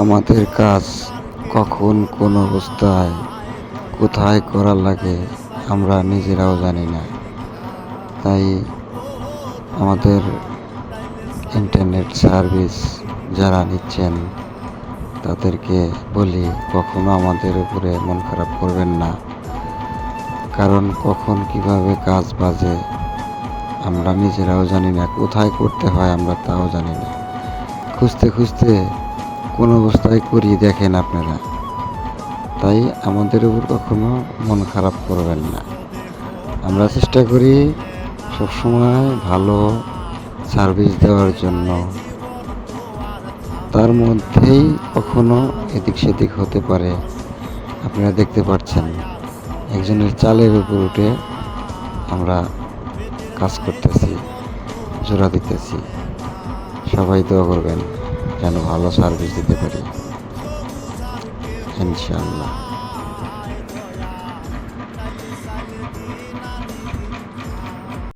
আমাদের কাজ কখন কোন অবস্থায় কোথায় করা লাগে আমরা নিজেরাও জানি না। তাই আমাদের ইন্টারনেট সার্ভিস যারা নিচ্ছেন, তাদেরকে বলি কখনো আমাদের উপরে মন খারাপ করবেন না। কারণ কখন কীভাবে কাজ বাজে আমরা নিজেরাও জানি না, কোথায় করতে হয় আমরা তাও জানি না। খুঁজতে খুঁজতে কোন অবস্থায় করিয়ে দেখেন আপনারা। তাই আমাদের উপর কখনো মন খারাপ করবেন না। আমরা চেষ্টা করি সবসময় ভালো সার্ভিস দেওয়ার জন্য। তার মধ্যেই কখনো এদিক সেদিক হতে পারে। আপনারা দেখতে পাচ্ছেন, একজনের চালের উপর উঠে আমরা কাজ করতেছি, জোড়া দিতেছি। সবাই দোয়া করবেন। যেন ভালো সার্ভিস দিতে পারি। ইনশাআল্লাহ।